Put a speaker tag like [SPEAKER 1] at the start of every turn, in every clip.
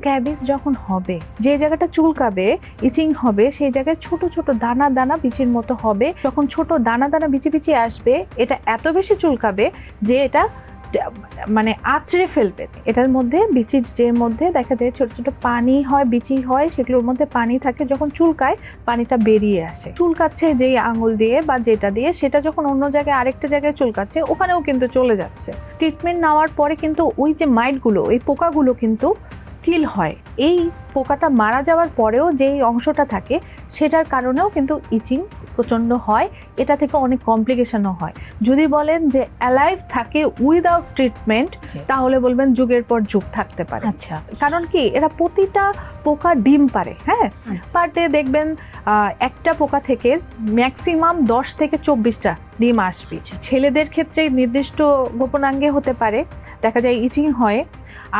[SPEAKER 1] Scabies যখন হবে, যে জায়গাটা চুলকাবে, ইচিং হবে, সেই জায়গায় ছোট ছোট দানা দানা বিচির মতো হবে। যখন ছোট দানা দানা বিচি বিচি আসবে, এটা এত বেশি চুলকাবে যে এটা মানে আছড়ে ফেলবে। এটার মধ্যে বিচির যে মধ্যে দেখা যায় ছোট ছোট পানি হয়, বিচি হয়, সেগুলোর মধ্যে পানি থাকে, যখন চুলকায় পানিটা বেরিয়ে আসে। চুলকাচ্ছে যেই আঙুল দিয়ে বা যেটা দিয়ে, সেটা যখন অন্য জায়গায় আরেকটা জায়গায় চুলকাচ্ছে, ওখানেও কিন্তু চলে যাচ্ছে। ট্রিটমেন্ট নেওয়ার পরে কিন্তু ওই যে মাইটগুলো, ওই পোকাগুলো কিন্তু কিল হয়। এই পোকাটা মারা যাওয়ার পরেও যেই অংশটা থাকে সেটার কারণেও কিন্তু ইচিং প্রচণ্ড হয়। এটা থেকে অনেক কমপ্লিকেশনও হয়। যদি বলেন যে অ্যালাইভ থাকে উইদাউট ট্রিটমেন্ট তাহলে বলবেন যুগের পর যুগ থাকতে পারে।
[SPEAKER 2] আচ্ছা।
[SPEAKER 1] কারণ কি এরা প্রতিটা পোকা ডিম পারে হ্যাঁ?
[SPEAKER 2] আচ্ছা।
[SPEAKER 1] পার ডে দেখবেন একটা পোকা থেকে ম্যাক্সিমাম দশ থেকে চব্বিশটা ডিম আসবে।
[SPEAKER 2] আচ্ছা।
[SPEAKER 1] ছেলেদের ক্ষেত্রে নির্দিষ্ট গোপনাঙ্গে হতে পারে। দেখা যায় ইচিং হয়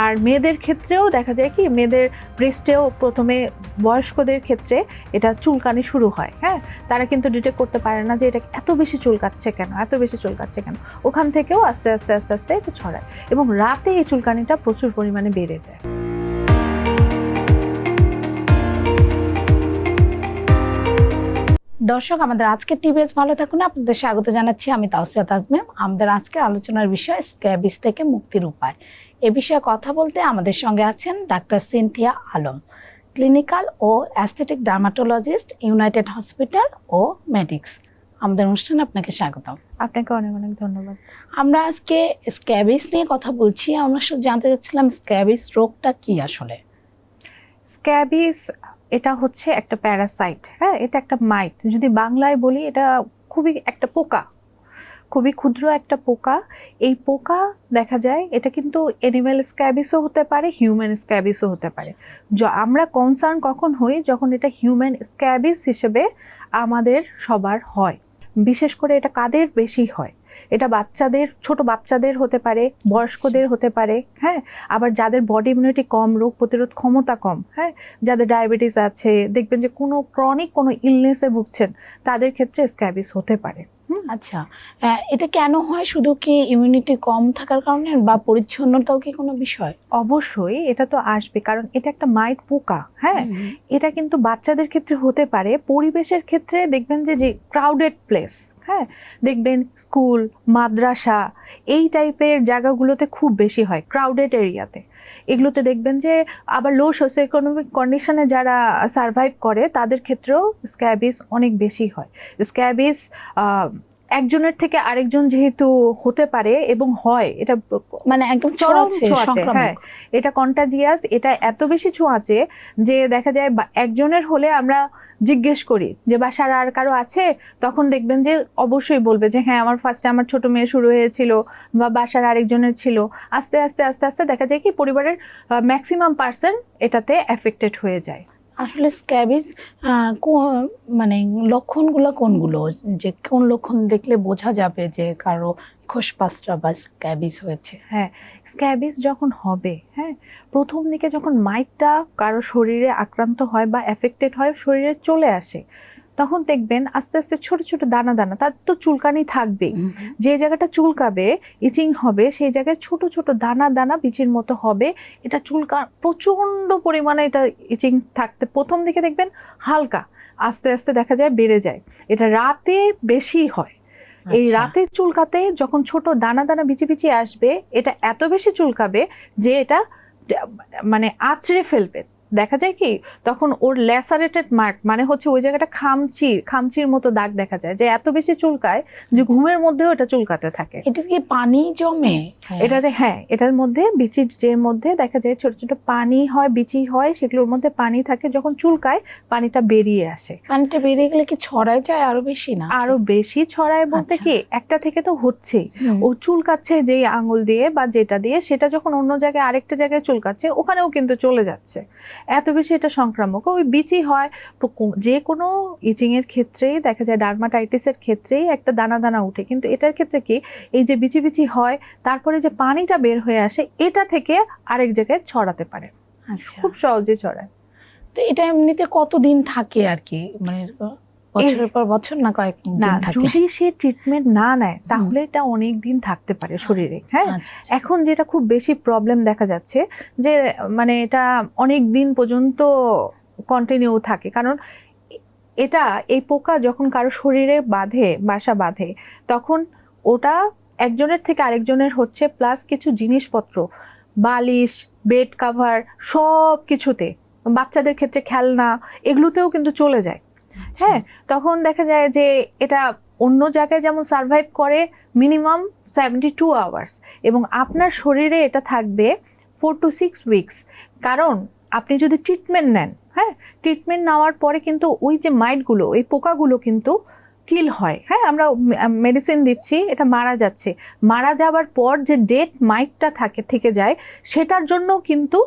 [SPEAKER 1] আর মেয়েদের ক্ষেত্রেও দেখা যায় কি, মেয়েদের ব্রেস্টেও প্রথমে বয়স্কদের ক্ষেত্রে এটা চুলকানি শুরু হয় হ্যাঁ? তারা কিন্তু ডিটেক্ট করতে পারে না যে এটা এত বেশি চুলকাচ্ছে কেন, এত বেশি চুলকাচ্ছে কেন। ওখান থেকেও আস্তে আস্তে আস্তে আস্তে এটা ছড়ায় এবং রাতে এই চুলকানিটা প্রচুর পরিমাণে বেড়ে যায়।
[SPEAKER 2] দর্শক, আমাদের আজকে টিভিএস ভালো থাকুন। আপনাদের স্বাগত জানাচ্ছি আমি তাওসিয়া তাজমিম। আমাদের আজকের আলোচনার বিষয় স্ক্যাবিস থেকে মুক্তির উপায়। এ বিষয়ে কথা বলতে আমাদের সঙ্গে আছেন ডাক্তার সিনথিয়া আলম ক্লিনিক্যাল ও অ্যাস্থেটিক ডার্মাটোলজিস্ট ইউনাইটেড হসপিটাল ও মেডিক্স। আমাদের অনুষ্ঠানে আপনাকে স্বাগতম।
[SPEAKER 1] আপনাকে অনেক অনেক ধন্যবাদ।
[SPEAKER 2] আমরা আজকে স্ক্যাবিস নিয়ে কথা বলছি। আমরা জানতে চাচ্ছিলাম স্ক্যাবিস রোগটা কি আসলে?
[SPEAKER 1] স্ক্যাবিস এটা হচ্ছে একটা প্যারাসাইট হ্যাঁ? এটা একটা মাইট। যদি বাংলায় বলি এটা খুবই একটা পোকা। খুবই ক্ষুদ্র একটা পোকা। এই পোকা, দেখা যায়, এটা কিন্তু এনিম্যাল স্ক্যাবিসও হতে পারে হিউম্যান স্ক্যাবিসও হতে পারে। আমরা কনসার্ন কখন হই? যখন এটা হিউম্যান স্ক্যাবিস হিসেবে আমাদের সবার হয়। বিশেষ করে এটা কাদের বেশি হয়? এটা বাচ্চাদের, ছোট বাচ্চাদের হতে পারে, বয়স্কদের হতে পারে হ্যাঁ? আবার যাদের বডি ইমিউনিটি কম, রোগ প্রতিরোধ ক্ষমতা কম হ্যাঁ? যাদের ডায়াবেটিস আছে, দেখবেন যে কোনো ক্রনিক কোনো ইলনেসে ভুগছেন, তাদের ক্ষেত্রে স্ক্যাবিস হতে পারে।
[SPEAKER 2] আচ্ছা। এটা কেন হয়? শুধু কি ইমিউনিটি কম থাকার কারণে বা পরিচ্ছন্নতাও কি কোনো বিষয়?
[SPEAKER 1] অবশ্যই এটা তো আসবে। কারণ এটা একটা মাইট পোকা হ্যাঁ? এটা কিন্তু বাচ্চাদের ক্ষেত্রে হতে পারে। পরিবেশের ক্ষেত্রে দেখবেন যে যে ক্রাউডেড প্লেস হ্যাঁ দেখবেন স্কুল, মাদ্রাসা এই টাইপের জায়গাগুলোতে খুব বেশি হয় ক্রাউডেড এরিয়াতে এগুলোতে দেখবেন যে আবার লো সোশ্യോ ইকোনমিক কন্ডিশনে যারা সার্ভাইভ করে, তাদের ক্ষেত্রেও স্ক্যাবিস অনেক বেশি হয়। স্ক্যাবিস একজনের থেকে আরেকজন যেহেতু হতে পারে এবং হয় এটা
[SPEAKER 2] মানে একদম
[SPEAKER 1] চরম
[SPEAKER 2] ছোঁয়াচে,
[SPEAKER 1] হ্যাঁ। এটা কন্টাজিয়াস এটা এত বেশি ছোঁয়াচে যে দেখা যায় বা- একজনের হলে আমরা জিজ্ঞেস করি যে বাসার আর কারও আছে? তখন দেখবেন যে অবশ্যই বলবে যে হ্যাঁ আমার ফার্স্টে আমার ছোট মেয়ে শুরু হয়েছিল বা বাসার আরেকজনের ছিল। আস্তে আস্তে আস্তে আস্তে দেখা যায় কি পরিবারের ম্যাক্সিমাম পার্সন এটাতে এফেক্টেড হয়ে যায়।
[SPEAKER 2] আসলে স্ক্যাবিজ মানে লক্ষণগুলো কোনগুলো? যে কোন লক্ষণ দেখলে বোঝা যাবে যে কারও খোসপাসটা বা স্ক্যাবিস হয়েছে?
[SPEAKER 1] হ্যাঁ স্ক্যাবিস যখন হবে হ্যাঁ প্রথম দিকে যখন মাইটটা কারও শরীরে আক্রান্ত হয় বা এফেক্টেড হয়, শরীরে চলে আসে তখন দেখবেন আস্তে আস্তে ছোট ছোট দানা দানা তার তো চুলকানি থাকবেই। যে জায়গাটা চুলকাবে ইচিং হবে সেই জায়গায় ছোট ছোট দানা দানা বিচির মতো হবে। এটা চুলকা প্রচণ্ড পরিমাণে এটা ইচিং থাকতে প্রথম দিকে দেখবেন হালকা আস্তে আস্তে দেখা যায় বেড়ে যায়। এটা রাতে বেশি হয়। এই
[SPEAKER 2] আচ্ছা।
[SPEAKER 1] রাতে চুলকাতে যখন ছোট দানা দানা বিচি বিচি আসবে এটা এত বেশি চুলকাবে যে এটা মানে আছড়ে ফেলবে। দেখা যায় কি তখন ওর ল্যাসারেটেড মার্ক মানে হচ্ছে ওই জায়গাটা খামচি খামচির মতো দাগ দেখা যায় যে এত বেশি চুলকায় যে ঘুমের মধ্যেও এটা চুলকাতে থাকে।
[SPEAKER 2] এটা কি পানি জমে?
[SPEAKER 1] এটাতে হ্যাঁ এটার মধ্যে বিচির যে মধ্যে দেখা যায় ছোট ছোট পানি হয় বিচি হয় সেগুলোর মধ্যে পানি থাকে যখন চুলকায় পানিটা বেরিয়ে আসে।
[SPEAKER 2] পানিটা বেরিয়ে গেলে কি ছড়ায় যায় আরও বেশি না?
[SPEAKER 1] আরও বেশি ছড়ায় বলতে
[SPEAKER 2] আচ্ছা।
[SPEAKER 1] কি একটা থেকে তো হচ্ছেই ও চুলকাচ্ছে যেই আঙুল দিয়ে বা যেটা দিয়ে সেটা যখন অন্য জায়গায় আরেকটা জায়গায় চুলকাচ্ছে ওখানেও কিন্তু চলে যাচ্ছে। এত বেশি এটা সংক্রামক। ওই বিচি হয় যে কোনো ইচিং এর ক্ষেত্রেই দেখা যায় ডার্মাটাইটিসের ক্ষেত্রেই একটা দানা দানা উঠে। কিন্তু এটার ক্ষেত্রে কি? এই যে বিচি বিচি হয় তারপরে যে পানিটা বের হয়ে আসে এটা থেকে আরেক জায়গায় ছড়াতে পারে।
[SPEAKER 2] আচ্ছা।
[SPEAKER 1] খুব সহজে ছড়ায়।
[SPEAKER 2] তো এটা এমনিতে কতদিন থাকে আর কি? মানে বছরের পর বছর না কয়েক
[SPEAKER 1] না যদি সে ট্রিটমেন্ট না নেয় তাহলে এটা অনেক দিন থাকতে পারে শরীরে হ্যাঁ?
[SPEAKER 2] আচ্ছা, আচ্ছা।
[SPEAKER 1] এখন যেটা খুব বেশি প্রবলেম দেখা যাচ্ছে যে মানে এটা অনেক দিন পর্যন্ত কন্টিনিউ থাকে। কারণ এটা এই পোকা যখন কারও শরীরে বাঁধে বাসা বাঁধে তখন ওটা একজনের থেকে আরেকজনের হচ্ছে প্লাস কিছু জিনিসপত্র বালিশ বেড কাভার সব কিছুতে বাচ্চাদের ক্ষেত্রে খেলনা এগুলোতেও কিন্তু চলে যায়। হ্যাঁ তখন দেখা যায় যে এটা অন্য জায়গায় যেমন সার্ভাইভ করে মিনিমাম সেভেন্টি টু আওয়ার্স এবং আপনার শরীরে এটা থাকবে ফোর টু সিক্স উইকস কারণ আপনি যদি ট্রিটমেন্ট নেন হ্যাঁ ট্রিটমেন্ট নেওয়ার পরে কিন্তু ওই যে মাইটগুলো ওই পোকাগুলো কিন্তু কিল হয়। হ্যাঁ আমরা মেডিসিন দিচ্ছি, এটা মারা যাচ্ছে। মারা যাওয়ার পর যে ডেট মাইটটা থাকে, থেকে যায়, সেটার জন্য কিন্তু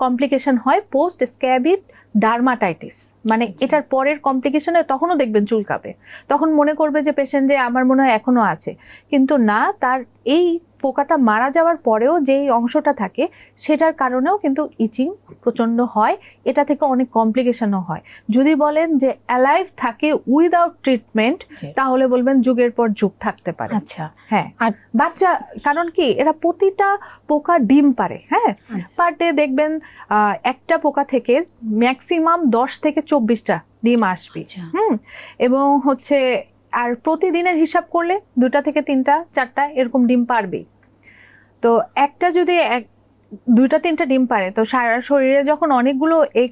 [SPEAKER 1] কমপ্লিকেশন হয় পোস্ট স্ক্যাবিড ডার্মাটাইটিস মানে
[SPEAKER 2] আচ্ছা।
[SPEAKER 1] এটার পরের কমপ্লিকেশনে তখনও দেখবেন চুলকাবে তখন মনে করবে যে পেশেন্ট যে আমার মনে হয় এখনও আছে কিন্তু না তার এই পোকাটা মারা যাওয়ার পরেও যেই অংশটা থাকে সেটার কারণেও কিন্তু ইচিং প্রচণ্ড হয়। এটা থেকে অনেক কমপ্লিকেশনও হয়। যদি বলেন যে অ্যালাইভ থাকে উইদাউট ট্রিটমেন্ট তাহলে বলবেন যুগের পর যুগ থাকতে পারে।
[SPEAKER 2] আচ্ছা।
[SPEAKER 1] হ্যাঁ। আর বাচ্চা কারণ কি এরা প্রতিটা পোকা ডিম পারে হ্যাঁ?
[SPEAKER 2] আচ্ছা।
[SPEAKER 1] পার ডে দেখবেন আহ, একটা পোকা থেকে ম্যাক্সিমাম দশ থেকে চব্বিশটা ডিম আসবে।
[SPEAKER 2] আচ্ছা।
[SPEAKER 1] হুম? এবং হচ্ছে আর প্রতিদিনের হিসাব করলে দুটা থেকে তিনটা, চারটা এরকম ডিম পারবে। তো একটা যদি এক, দুইটা, তিনটা ডিম পারে, তো সারা শরীরে যখন অনেকগুলো এগ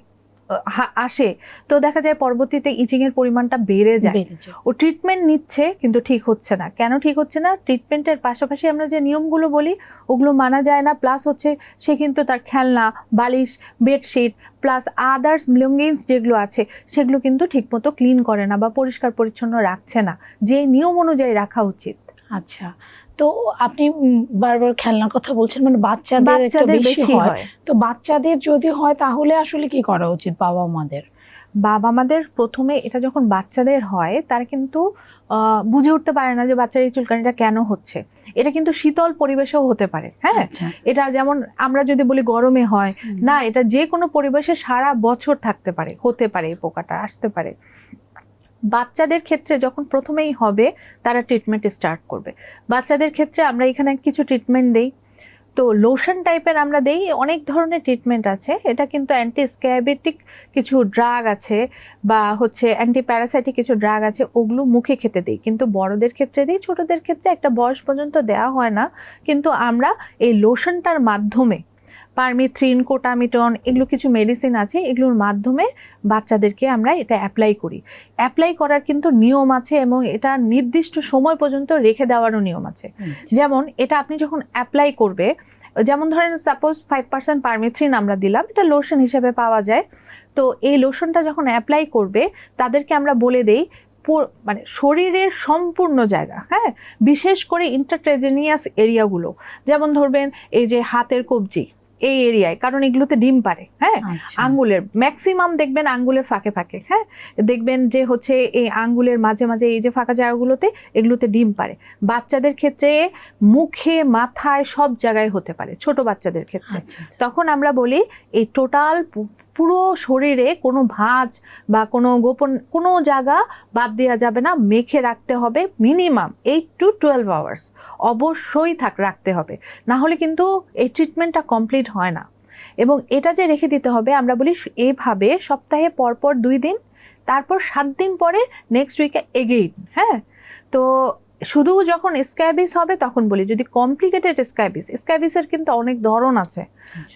[SPEAKER 1] আসে তো দেখা যায় পরবর্তীতে ইচিং এর পরিমাণটা বেড়ে যায়। ও ট্রিটমেন্ট নিচ্ছে কিন্তু ঠিক হচ্ছে না। কেন ঠিক হচ্ছে না? ট্রিটমেন্টের পাশাপাশি আমরা যে নিয়মগুলো বলি ওগুলো মানা যায় না। প্লাস হচ্ছে সে কিন্তু তার খেলনা বালিশ বেডশিট প্লাস আদার্স বিলঙ্গিংস যেগুলো আছে সেগুলো কিন্তু ঠিকমতো ক্লিন করে না বা পরিষ্কার পরিচ্ছন্ন রাখছে না। যে নিয়ম অনুযায়ী রাখা উচিত।
[SPEAKER 2] আচ্ছা। তো আপনি বারবার খেলনার কথা বলছেন মানে বাচ্চাদের একটু
[SPEAKER 1] বাচ্চাদের
[SPEAKER 2] বেশি হয়। তো বাচ্চাদের যদি হয় তাহলে আসলে কি করা উচিত বাবা মাদের
[SPEAKER 1] বাবা মাদের প্রথমে এটা যখন বাচ্চাদের হয় তারা কিন্তু বুঝে উঠতে পারে না যে বাচ্চার এই চুলকানিটা কেন হচ্ছে। এটা কিন্তু শীতল পরিবেশেও হতে পারে হ্যাঁ?
[SPEAKER 2] আচ্ছা।
[SPEAKER 1] এটা যেমন আমরা যদি বলি গরমে হয় না এটা যে কোনো পরিবেশে সারা বছর থাকতে পারে হতে পারে এই পোকাটা আসতে পারে। বাচ্চাদের ক্ষেত্রে যখন প্রথমেই হবে, তারা ট্রিটমেন্ট স্টার্ট করবে। বাচ্চাদের ক্ষেত্রে আমরা এখানে কিছু ট্রিটমেন্ট দেই। তো লোশন টাইপের আমরা দেই, অনেক ধরনের ট্রিটমেন্ট আছে। এটা কিন্তু অ্যান্টি স্ক্যাবেটিক কিছু ড্রাগ আছে বা হচ্ছে অ্যান্টি প্যারাসাইটিক কিছু ড্রাগ আছে, ওগুলো মুখে খেতে দিই। কিন্তু বড়দের ক্ষেত্রে দিই, ছোটদের ক্ষেত্রে একটা বয়স পর্যন্ত দেওয়া হয় না। কিন্তু আমরা এই লোশনটার মাধ্যমে পারমিথ্রিন কোটামিটন এগুলো কিছু মেডিসিন আছে এগুলোর মাধ্যমে বাচ্চাদেরকে আমরা এটা অ্যাপ্লাই করি। অ্যাপ্লাই করার কিন্তু নিয়ম আছে এবং এটা নির্দিষ্ট সময় পর্যন্ত রেখে দেওয়ারও নিয়ম আছে। যেমন এটা আপনি যখন অ্যাপ্লাই করবে যেমন ধরেন সাপোজ ফাইভ পার্সেন্ট পারমিথ্রিন আমরা দিলাম এটা লোশন হিসেবে পাওয়া যায়। তো এই লোশনটা যখন অ্যাপ্লাই করবে তাদেরকে আমরা বলে দেই মানে শরীরের সম্পূর্ণ জায়গা হ্যাঁ? বিশেষ করে ইন্টারট্রেজেনিয়াস এরিয়াগুলো যেমন ধরবেন এই যে হাতের কবজি এই এরিয়ায় কারণ এগুলোতে ডিম পারে হ্যাঁ
[SPEAKER 2] আচ্ছা।
[SPEAKER 1] আঙ্গুলের ম্যাক্সিমাম দেখবেন আঙ্গুলের ফাঁকে ফাঁকে হ্যাঁ দেখবেন যে হচ্ছে এই আঙ্গুলের মাঝে মাঝে এই যে ফাঁকা জায়গাগুলোতে এগুলোতে ডিম পারে বাচ্চাদের ক্ষেত্রে মুখে মাথায় সব জায়গায় হতে পারে ছোট বাচ্চাদের ক্ষেত্রে
[SPEAKER 2] আচ্ছা, আচ্ছা।
[SPEAKER 1] তখন আমরা বলি এই টোটাল পুরো শরীরে কোনো ভাঁজ বা কোনো গোপন, কোনো জায়গা বাদ দেওয়া যাবে না। মেখে রাখতে হবে minimum eight to twelve hours অবশ্যই থাক, রাখতে হবে। না হলে কিন্তু এই ট্রিটমেন্টটা কমপ্লিট হয় না। এবং এটা যে রেখে দিতে হবে, আমরা বলি এভাবে সপ্তাহে পরপর দুই দিন, তারপর সাত দিন পরে নেক্সট উইকে এগেইন হ্যাঁ? তো শুধু যখন স্ক্যাবিস হবে তখন বলি, যদি কমপ্লিকেটেড স্ক্যাবিস স্ক্যাবিসের কিন্তু অনেক ধরন আছে।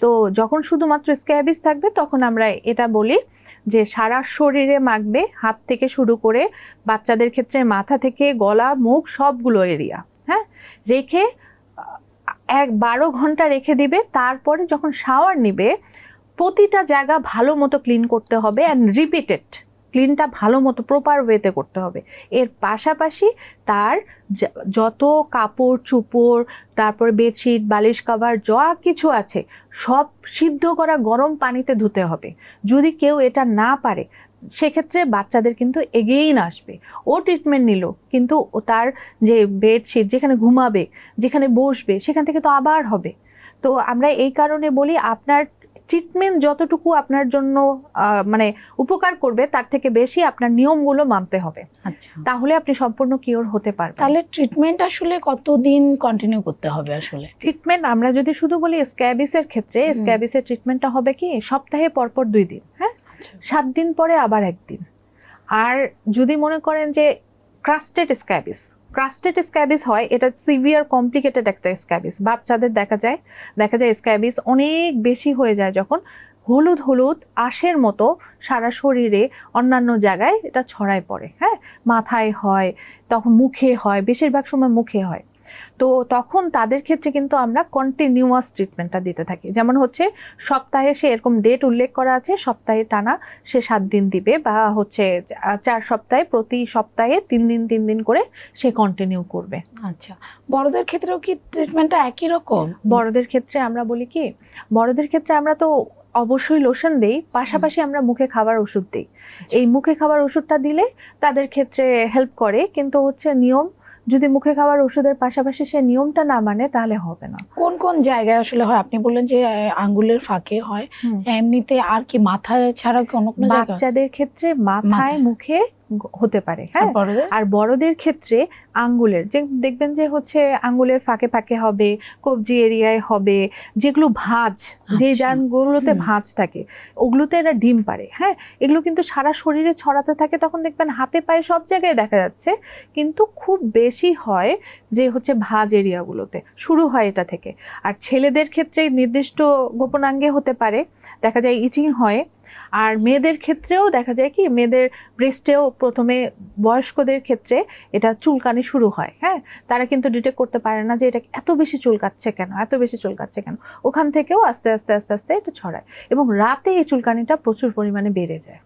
[SPEAKER 1] তো যখন শুধুমাত্র স্ক্যাবিস থাকবে, তখন আমরা এটা বলি যে সারা শরীরে মাখবে, হাত থেকে শুরু করে বাচ্চাদের ক্ষেত্রে মাথা থেকে গলা, মুখ, সবগুলো এরিয়া হ্যাঁ? রেখে এক বারো ঘণ্টা রেখে দিবে, তারপরে যখন শাওয়ার নিবে, প্রতিটা জায়গা ভালো মতো ক্লিন করতে হবে অ্যান্ড রিপিটেড ক্লিনটা ভালো মতো প্রপার ওয়েতে করতে হবে। এর পাশাপাশি তার যত কাপড়, চুপড়, তারপর বেডশিট বালিশ কাভার যা কিছু আছে, সব সিদ্ধ করা গরম পানিতে ধুতে হবে। যদি কেউ এটা না পারে, সেক্ষেত্রে বাচ্চাদের কিন্তু এগেইন আসবে। ও ট্রিটমেন্ট নিল, কিন্তু তার যে বেডশিট যেখানে ঘুমাবে, যেখানে বসবে, সেখান থেকে তো আবার হবে। তো আমরা এই কারণে বলি, আপনার ট্রিটমেন্ট যতটুকু আপনার জন্য মানে উপকার করবে তার থেকে বেশি আপনার নিয়মগুলো মানতে হবে।
[SPEAKER 2] আচ্ছা।
[SPEAKER 1] তাহলে আপনি সম্পূর্ণ কিওর হতে পারবেন।
[SPEAKER 2] তাহলে ট্রিটমেন্ট আসলে কতদিন কন্টিনিউ করতে হবে আসলে?
[SPEAKER 1] ট্রিটমেন্ট আমরা যদি শুধু বলি স্ক্যাবিসের ক্ষেত্রে। স্ক্যাবিসের ট্রিটমেন্টটা হবে কি সপ্তাহে পরপর দুই দিন হ্যাঁ?
[SPEAKER 2] আচ্ছা।
[SPEAKER 1] সাত দিন পরে আবার একদিন। আর যদি মনে করেন যে ক্রাস্টেড স্ক্যাবিস ক্রাস্টেড স্ক্যাবিস হয়, এটা সিভিয়ার কমপ্লিকেটেড একটা স্ক্যাবিস বাচ্চাদের দেখা যায় দেখা যায় স্ক্যাবিস অনেক বেশি হয়ে যায় যখন হলুদ হলুদ আশের মতো সারা শরীরে অন্যান্য জায়গায় এটা ছড়ায় পড়ে হ্যাঁ? মাথায় হয়, তখন মুখে হয়, বেশিরভাগ সময় মুখে হয়। তো তখন তাদের ক্ষেত্রে কিন্তু আমরা কন্টিনিউয়াস ট্রিটমেন্টটা দিতে থাকি। যেমন হচ্ছে সপ্তাহে সে এরকম ডেট উল্লেখ করা আছে সপ্তাহে টানা সে সাত দিন দিবে বা হচ্ছে চার সপ্তাহে প্রতি সপ্তাহে তিন দিন তিন দিন করে সে কন্টিনিউ করবে।
[SPEAKER 2] আচ্ছা বড়দের ক্ষেত্রেও কি ট্রিটমেন্টটা একই রকম?
[SPEAKER 1] বড়দের ক্ষেত্রে আমরা বলি কি বড়দের ক্ষেত্রে আমরা তো অবশ্যই লোশন দেই পাশাপাশি আমরা মুখে খাবার ওষুধ দিই। এই মুখে খাবার ওষুধটা দিলে তাদের ক্ষেত্রে হেল্প করে কিন্তু হচ্ছে নিয়ম যদি মুখে খাওয়ার ওষুধের পাশাপাশি সে নিয়মটা না মানে তাহলে হবে না।
[SPEAKER 2] কোন কোন জায়গায় আসলে হয়? আপনি বললেন যে আঙ্গুলের ফাঁকে হয়। এমনিতে আর কি মাথা ছাড়া কোনো
[SPEAKER 1] বাচ্চাদের ক্ষেত্রে মাথায়। মুখে হতে পারে হ্যাঁ
[SPEAKER 2] আর বড়দের?
[SPEAKER 1] ক্ষেত্রে আঙ্গুলের যে দেখবেন যে হচ্ছে আঙ্গুলের ফাঁকে ফাঁকে হবে কবজি এরিয়ায় হবে যেগুলো ভাঁজ যে
[SPEAKER 2] আচ্ছা।
[SPEAKER 1] যানগুলোতে ভাঁজ থাকে ওগুলোতে এরা ডিম পারে হ্যাঁ এগুলো কিন্তু সারা শরীরে ছড়াতে থাকে তখন দেখবেন হাতে পায়ে সব জায়গায় দেখা যাচ্ছে কিন্তু খুব বেশি হয় যে হচ্ছে ভাঁজ এরিয়াগুলোতে শুরু হয় এটা থেকে আর ছেলেদের ক্ষেত্রে নির্দিষ্ট গোপনাঙ্গে হতে পারে দেখা যায় ইচিং হয় আর মেয়েদের ক্ষেত্রেও দেখা যায় কি, মেয়েদের ব্রেস্টেও প্রথমে বয়স্কদের ক্ষেত্রে এটা চুলকানি শুরু হয় হ্যাঁ? তারা কিন্তু ডিটেক্ট করতে পারে না যে এটা এত বেশি চুলকাচ্ছে কেন, এত বেশি চুলকাচ্ছে কেন। ওখান থেকেও আস্তে আস্তে আস্তে আস্তে এটা ছড়ায় এবং রাতে এই চুলকানিটা প্রচুর পরিমাণে বেড়ে যায়।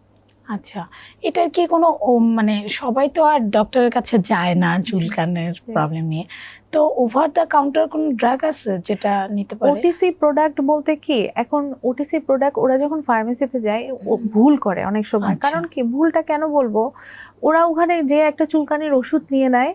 [SPEAKER 2] আচ্ছা এটার কি কোনো মানে সবাই তো আর ডক্টরের কাছে যায় না চুলকানের প্রবলেম নিয়ে। তো ওভার দ্য কাউন্টার কোন ড্রাগ আছে যেটা নিতে পারে?
[SPEAKER 1] ওটিসি প্রোডাক্ট বলতে কি এখন ওটিসি প্রোডাক্ট ওরা যখন ফার্মেসিতে যায় ও ভুল করে অনেক সময়।
[SPEAKER 2] আচ্ছা।
[SPEAKER 1] কারণ কি ভুলটা কেন বলব? ওরা ওখানে যে একটা চুলকানির ওষুধ নিয়ে নেয়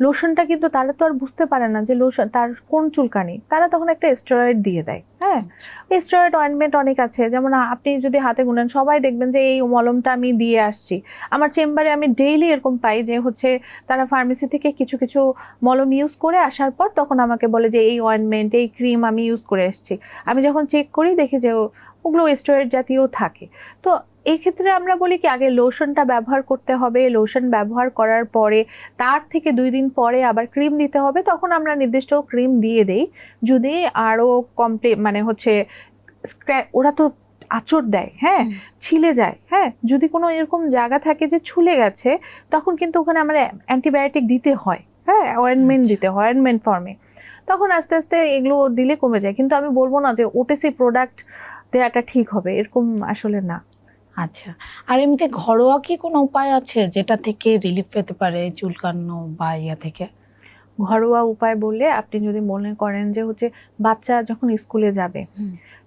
[SPEAKER 1] লোশনটা কিন্তু তারা তো আর বুঝতে পারে না যে লোশন তার কোন চুলকানি। তারা তখন একটা স্টেরয়েড দিয়ে দেয়। হ্যাঁ স্টেরয়েড অয়েন্টমেন্ট অনেক আছে। যেমন আপনি যদি হাতে গুনেন, সবাই দেখবেন যে এই মলমটা আমি দিয়ে আসছি। আমার চেম্বারে আমি ডেইলি এরকম পাই যে হচ্ছে তারা ফার্মেসি থেকে কিছু কিছু মলম ইউজ করে আসার পর তখন আমাকে বলে যে এই অয়েন্টমেন্ট এই ক্রিম আমি ইউজ করে এসেছি। আমি যখন চেক করি দেখি যে ওগুলো স্টোরেজ জাতীয় থাকে। তো এই ক্ষেত্রে আমরা বলি কি আগে লোশনটা ব্যবহার করতে হবে। লোশন ব্যবহার করার পরে তার থেকে দুই দিন পরে আবার ক্রিম দিতে হবে। তখন আমরা নির্দিষ্ট ক্রিম দিয়ে দেই। যদি আরও কমপ্লিট মানে হচ্ছে ওরা তো আচর দেয় হ্যাঁ? ছিলে যায় হ্যাঁ? যদি কোনো এরকম জায়গা থাকে যে ছুলে গেছে তখন কিন্তু ওখানে আমরা অ্যান্টিবায়োটিক দিতে হয় হ্যাঁ? অয়েনমেন্ট
[SPEAKER 2] আচ্ছা।
[SPEAKER 1] দিতে হয় অয়েনমেন্ট ফর্মে তখন আস্তে আস্তে এগুলো দিলে কমে যায়। কিন্তু আমি বলব না যে ওটিসি প্রোডাক্ট দেওয়াটা ঠিক হবে। এরকম আসলে না।
[SPEAKER 2] আচ্ছা আর এমনিতে ঘরোয়া কি কোনো উপায় আছে যেটা থেকে রিলিফ পেতে পারে চুলকানো বা ইয়া থেকে?
[SPEAKER 1] ঘরোয়া উপায় বললে আপনি যদি মনে করেন যে হচ্ছে বাচ্চা যখন স্কুলে যাবে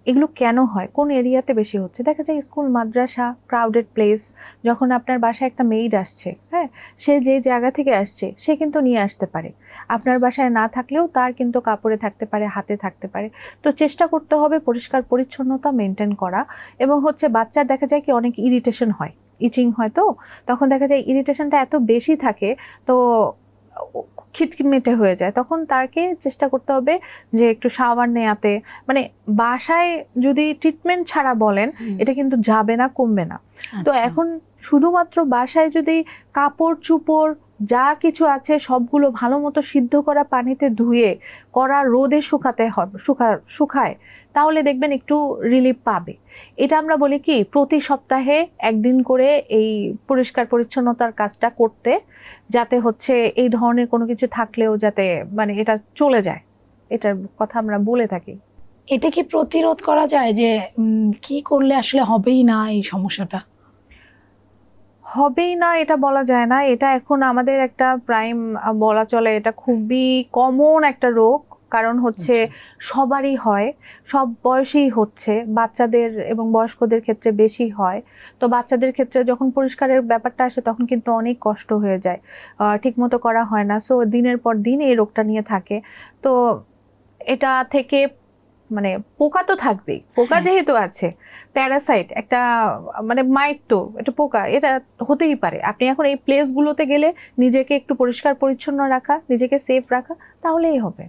[SPEAKER 1] এগুলো কেন হয়? কোন এরিয়াতে বেশি হচ্ছে? দেখা যায় স্কুল, মাদ্রাসা ক্রাউডেড প্লেস যখন আপনার বাসায় একটা মেইড আসছে হ্যাঁ? সে যে জায়গা থেকে আসছে, সে কিন্তু নিয়ে আসতে পারে। আপনার বাসায় না থাকলেও তার কিন্তু কাপড়ে থাকতে পারে, হাতে থাকতে পারে। তো চেষ্টা করতে হবে পরিষ্কার পরিচ্ছন্নতা মেনটেন করা এবং হচ্ছে বাচ্চার দেখা যায় কি অনেক ইরিটেশন হয়। ইচিং হয় তো? তখন দেখা যায় ইরিটেশনটা এত বেশি থাকে, তো খিটখিটমিটে হয়ে যায় তখন তাকে চেষ্টা করতে হবে যে একটু সাবান নেয়াতে। মানে বাসায় যদি ট্রিটমেন্ট ছাড়া বলেন এটা কিন্তু যাবে না কমবে না। তো
[SPEAKER 2] আচ্ছা।
[SPEAKER 1] এখন শুধুমাত্র বাসায় যদি কাপড় চুপড় যা কিছু আছে সবগুলো ভালো মতো সিদ্ধ করা পানিতে ধুয়ে করা রোদে শুকাতে হবে, শুকা, শুকায়। তাহলে দেখবেন একটু রিলিফ পাবে। এটা আমরা বলি কি, প্রতি সপ্তাহে একদিন করে এই পরিষ্কার পরিচ্ছন্নতার কাজটা করতে, যাতে হচ্ছে এই ধরনের কোনো কিছু থাকলেও যাতে মানে এটা চলে যায়। এটার কথা আমরা বলে থাকি।
[SPEAKER 2] এটা কি প্রতিরোধ করা যায় যে কি করলে আসলে হবেই না এই সমস্যাটা?
[SPEAKER 1] হবেই না এটা বলা যায় না। এটা এখন আমাদের একটা প্রাইম বলা চলে। এটা খুবই কমন একটা রোগ। কারণ হচ্ছে সবারই হয়। সব বয়সেই হচ্ছে। বাচ্চাদের এবং বয়স্কদের ক্ষেত্রে বেশি হয়। তো বাচ্চাদের ক্ষেত্রে যখন পরিষ্কারের ব্যাপারটা আসে তখন কিন্তু অনেক কষ্ট হয়ে যায়। ঠিক মতো করা হয় না। সো দিনের পর দিন এই রোগটা নিয়ে থাকে। তো এটা থেকে মানে পোকা তো থাকবেই। পোকা। যেহেতু আছে প্যারাসাইট একটা মানে মাইট তো এটা পোকা এটা হতেই পারে। আপনি এখন এই প্লেসগুলোতে গেলে নিজেকে একটু পরিষ্কার পরিচ্ছন্ন রাখা নিজেকে সেফ রাখা তাহলেই হবে।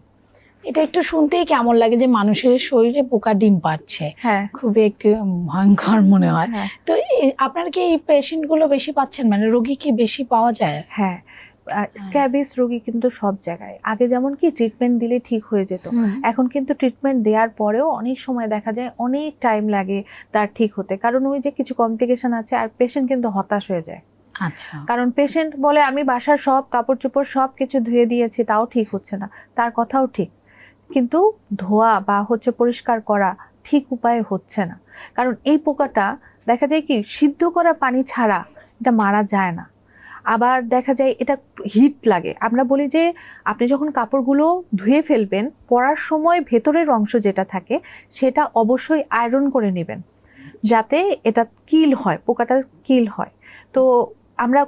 [SPEAKER 2] এটা একটু শুনতেই কেমন লাগে যে মানুষের শরীরে পোকা ডিম পাচ্ছে।
[SPEAKER 1] হ্যাঁ।
[SPEAKER 2] খুবই একটু ভয়ঙ্কর মনে হয়।
[SPEAKER 1] হ্যাঁ।
[SPEAKER 2] তো আপনারা কি এই পেশেন্টগুলো বেশি পাচ্ছেন? মানে রোগী কি বেশি পাওয়া যায়?
[SPEAKER 1] হ্যাঁ। স্ক্যাবিস রোগী কিন্তু সব জায়গায়। আগে যেমন কি ট্রিটমেন্ট দিলে ঠিক হয়ে যেত এখন কিন্তু ট্রিটমেন্ট দেওয়ার পরেও অনেক সময় দেখা যায় অনেক টাইম লাগে তার ঠিক হতে। কারণ ওই যে কিছু কমপ্লিকেশন আছে আর পেশেন্ট কিন্তু হতাশ হয়ে যায়।
[SPEAKER 2] আচ্ছা।
[SPEAKER 1] কারণ পেশেন্ট বলে আমি বাসার সব কাপড় চোপড় সব কিছু ধুয়ে দিয়েছি তাও ঠিক হচ্ছে না। তার কথাও ঠিক। কিন্তু ধোয়া বা হচ্ছে পরিষ্কার করা ঠিক উপায়ে হচ্ছে না। কারণ এই পোকাটা দেখা যায় কি সিদ্ধ করা পানি ছাড়া এটা মারা যায় না। আবার দেখা যায় এটা হিট লাগে। আমরা বলি যে, আপনি যখন কাপড়গুলো ধুয়ে ফেলবেন, পরার সময় ভেতরের অংশ যেটা থাকে, সেটা অবশ্যই আয়রন করে নেবেন। যাতে এটা কিল হয়, পোকাটা কিল হয়। তো আমরা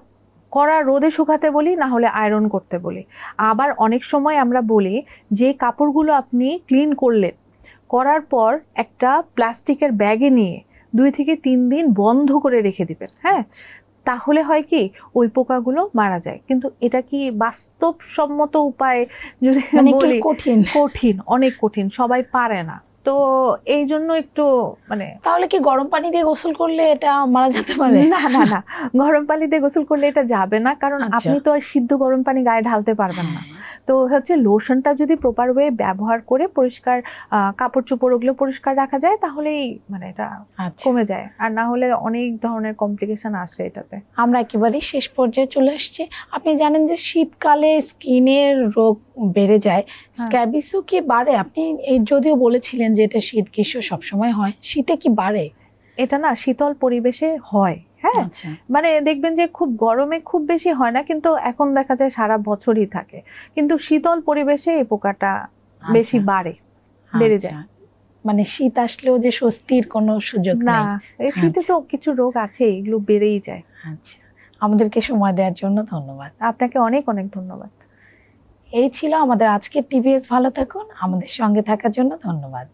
[SPEAKER 1] কড়া রোদে শুকাতে বলি, না হলে আয়রন করতে বলি। আবার অনেক সময় আমরা বলি যে, কাপড়গুলো আপনি ক্লিন করলেন, করার পর একটা প্লাস্টিকের ব্যাগে নিয়ে দুই থেকে তিন দিন বন্ধ করে রেখে দিবেন হ্যাঁ? তাহলে হয় কি ওই পোকাগুলো মারা যায়। কিন্তু এটা কি বাস্তবসম্মত উপায় যদি
[SPEAKER 2] মানে কঠিন।
[SPEAKER 1] কঠিন অনেক কঠিন সবাই পারে না। তো এই জন্য একটু মানে
[SPEAKER 2] তাহলে কি গরম পানি দিয়ে গোসল করলে এটা মারা যেতে পারে?
[SPEAKER 1] না না না। গরম পানি দিয়ে গোসল করলে এটা যাবে না কারণ
[SPEAKER 2] আচ্ছা।
[SPEAKER 1] আপনি তো আর সিদ্ধ গরম পানি গায়ে ঢালতে পারবেন না। তো হচ্ছে লোশনটা যদি প্রপার ওয়ে ব্যবহার করে পরিষ্কার কাপড় চোপড় ওগুলো পরিষ্কার রাখা যায় তাহলেই মানে এটা
[SPEAKER 2] আচ্ছা।
[SPEAKER 1] কমে যায়। আর না হলে অনেক ধরনের কমপ্লিকেশন আসে এটাতে।
[SPEAKER 2] আমরা একেবারেই শেষ পর্যায়ে চলে আসছি। আপনি জানেন যে শীতকালে স্কিনের রোগ বেড়ে যায়। স্ক্যাবিসও কি বাড়ে? আপনি এই যদিও বলেছিলেন যে এটা শীত গ্রীষ্ম সবসময় হয় শীতে কি বাড়ে?
[SPEAKER 1] এটা না শীতল পরিবেশে হয় হ্যাঁ।
[SPEAKER 2] আচ্ছা।
[SPEAKER 1] মানে দেখবেন যে খুব গরমে খুব বেশি হয় না কিন্তু এখন দেখা যায় সারা বছরই থাকে। কিন্তু শীতল পরিবেশে এই পোকাটা বেশি
[SPEAKER 2] আচ্ছা,
[SPEAKER 1] বাড়ে বেড়ে
[SPEAKER 2] আচ্ছা।
[SPEAKER 1] যায়।
[SPEAKER 2] মানে শীত আসলেও যে স্বস্তির কোনো সুযোগ
[SPEAKER 1] না এই শীতে তো কিছু রোগ আছে এগুলো বেড়েই যায়।
[SPEAKER 2] আচ্ছা। আমাদেরকে সময় দেওয়ার জন্য ধন্যবাদ।
[SPEAKER 1] আপনাকে অনেক অনেক ধন্যবাদ।
[SPEAKER 2] এই ছিল আমাদের আজকের টিভিএস ভালো থাকুন। আমাদের সঙ্গে থাকার জন্য ধন্যবাদ।